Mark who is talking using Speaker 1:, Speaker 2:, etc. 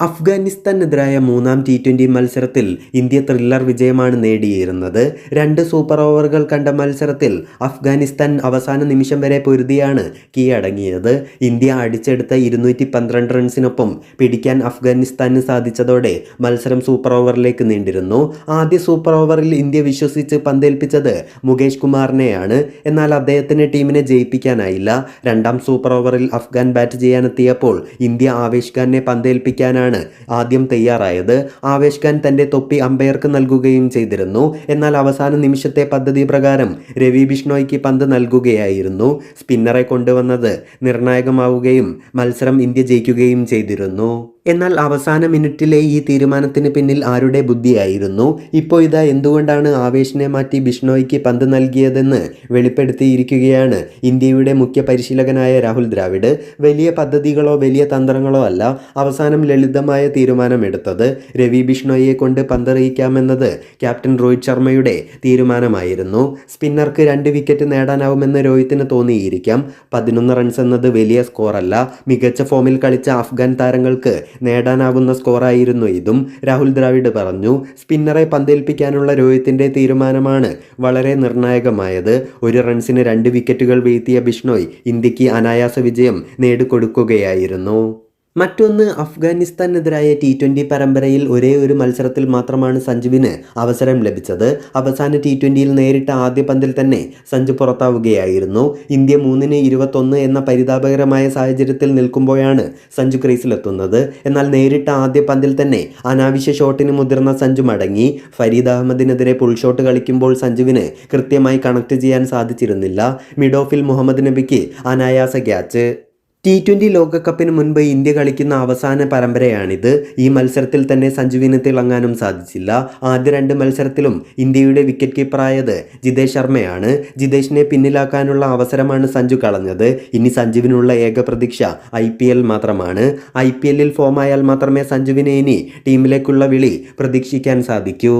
Speaker 1: അഫ്ഗാനിസ്ഥാനെതിരായ മൂന്നാം T twenty മത്സരത്തിൽ India thriller വിജയമാണ് നേടിയിരുന്നത്. രണ്ട് സൂപ്പർ ഓവറുകൾ കണ്ട മത്സരത്തിൽ അഫ്ഗാനിസ്ഥാൻ അവസാന നിമിഷം വരെ പൊരുതിയാണ് കീഴടങ്ങിയത്. ഇന്ത്യ അടിച്ചെടുത്ത ഇരുന്നൂറ്റി പന്ത്രണ്ട് റൺസിനൊപ്പം പിടിക്കാൻ അഫ്ഗാനിസ്ഥാന് സാധിച്ചതോടെ മത്സരം സൂപ്പർ ഓവറിലേക്ക് നീണ്ടിരുന്നു. ആദ്യ സൂപ്പർ ഓവറിൽ ഇന്ത്യ വിശ്വസിച്ച് പന്തേൽപ്പിച്ചത് മുകേഷ് കുമാറിനെയാണ്. എന്നാൽ അദ്ദേഹത്തിന് ടീമിനെ ജയിപ്പിക്കാനായില്ല. രണ്ടാം സൂപ്പർ ഓവറിൽ അഫ്ഗാൻ ബാറ്റ് ചെയ്യാനെത്തിയപ്പോൾ ഇന്ത്യ ആവേശ് ഖാനെ പന്തേൽപ്പിക്കാനാണ് ആദ്യം തയ്യാറായത്. ആവേശ് ഖാൻ തന്റെ തൊപ്പി അമ്പയർക്ക് നൽകുകയും ചെയ്തിരുന്നു. എന്നാൽ അവസാന നിമിഷത്തെ പദ്ധതി പ്രകാരം രവി ബിഷ്ണോയ്ക്ക് പന്ത് നൽകുകയായിരുന്നു. സ്പിന്നറെ കൊണ്ടുവന്നത് നിർണായകമാവുകയും മത്സരം ഇന്ത്യ ജയിക്കുകയും ചെയ്തിരുന്നു. എന്നാൽ അവസാന മിനിറ്റിലെ ഈ തീരുമാനത്തിന് പിന്നിൽ ആരുടെ ബുദ്ധിയായിരുന്നു? ഇപ്പോൾ ഇതാ എന്തുകൊണ്ടാണ് ആവേശിനെ മാറ്റി ബിഷ്ണോയ്ക്ക് പന്ത് നൽകിയതെന്ന് വെളിപ്പെടുത്തിയിരിക്കുകയാണ് ഇന്ത്യയുടെ മുഖ്യ പരിശീലകനായ രാഹുൽ ദ്രാവിഡ്. വലിയ പദ്ധതികളോ വലിയ തന്ത്രങ്ങളോ അല്ല അവസാനം ലളിതമായ തീരുമാനമെടുത്തത് രവി ബിഷ്ണോയെ കൊണ്ട് പന്തെറിയിക്കാമെന്നത് ക്യാപ്റ്റൻ രോഹിത് ശർമ്മയുടെ തീരുമാനമായിരുന്നു. സ്പിന്നർക്ക് രണ്ട് വിക്കറ്റ് നേടാനാവുമെന്ന് രോഹിത്തിന് തോന്നിയിരിക്കാം. പതിനൊന്ന് റൺസ് എന്നത് വലിയ സ്കോറല്ല. മികച്ച ഫോമിൽ കളിച്ച അഫ്ഗാൻ താരങ്ങൾക്ക് നേടാനാവുന്ന സ്കോറായിരുന്നു ഇതും. രാഹുൽ ദ്രാവിഡ് പറഞ്ഞു സ്പിന്നറെ പന്തേൽപ്പിക്കാനുള്ള രോഹിത്തിന്റെ തീരുമാനമാണ് വളരെ നിർണായകമായത്. ഒരു റൺസിന് രണ്ട് വിക്കറ്റുകൾ വീഴ്ത്തിയ ബിഷ്ണോയ് ഇന്ത്യയ്ക്ക് അനായാസ വിജയം നേടിക്കൊടുക്കുകയായിരുന്നു. മറ്റൊന്ന് അഫ്ഗാനിസ്ഥാനെതിരായ ടി ട്വന്റി പരമ്പരയിൽ ഒരേ ഒരു മത്സരത്തിൽ മാത്രമാണ് സഞ്ജുവിന് അവസരം ലഭിച്ചത്. അവസാന ടി ട്വന്റിയിൽ നേരിട്ട ആദ്യ പന്തിൽ തന്നെ സഞ്ജു പുറത്താവുകയായിരുന്നു. ഇന്ത്യ മൂന്നിന് ഇരുപത്തൊന്ന് എന്ന പരിതാപകരമായ സാഹചര്യത്തിൽ നിൽക്കുമ്പോഴാണ് സഞ്ജു ക്രീസിലെത്തുന്നത്. എന്നാൽ നേരിട്ട ആദ്യ പന്തിൽ തന്നെ അനാവശ്യ ഷോട്ടിന് മുതിർന്ന സഞ്ജു മടങ്ങി. ഫരീദ് അഹമ്മദിനെതിരെ പുൾ ഷോട്ട് കളിക്കുമ്പോൾ സഞ്ജുവിന് കൃത്യമായി കണക്ട് ചെയ്യാൻ സാധിച്ചിരുന്നില്ല. മിഡ് ഓഫിൽ മുഹമ്മദ് നബിക്ക് അനായാസ ക്യാച്ച്. ടി ട്വന്റി ലോകകപ്പിന് മുൻപ് ഇന്ത്യ കളിക്കുന്ന അവസാന പരമ്പരയാണിത്. ഈ മത്സരത്തിൽ തന്നെ സഞ്ജുവിന് തിളങ്ങാനും സാധിച്ചില്ല. ആദ്യ രണ്ട് മത്സരത്തിലും ഇന്ത്യയുടെ വിക്കറ്റ് കീപ്പറായത് ജിതേഷ് ശർമ്മയാണ്. ജിതേഷിനെ പിന്നിലാക്കാനുള്ള അവസരമാണ് സഞ്ജു കളഞ്ഞത്. ഇനി സഞ്ജുവിനുള്ള ഏക പ്രതീക്ഷ ഐ പി എൽ മാത്രമാണ്. ഐ പി എല്ലിൽ ഫോമായാൽ മാത്രമേ സഞ്ജുവിനെ ഇനി ടീമിലേക്കുള്ള വിളി പ്രതീക്ഷിക്കാൻ സാധിക്കൂ.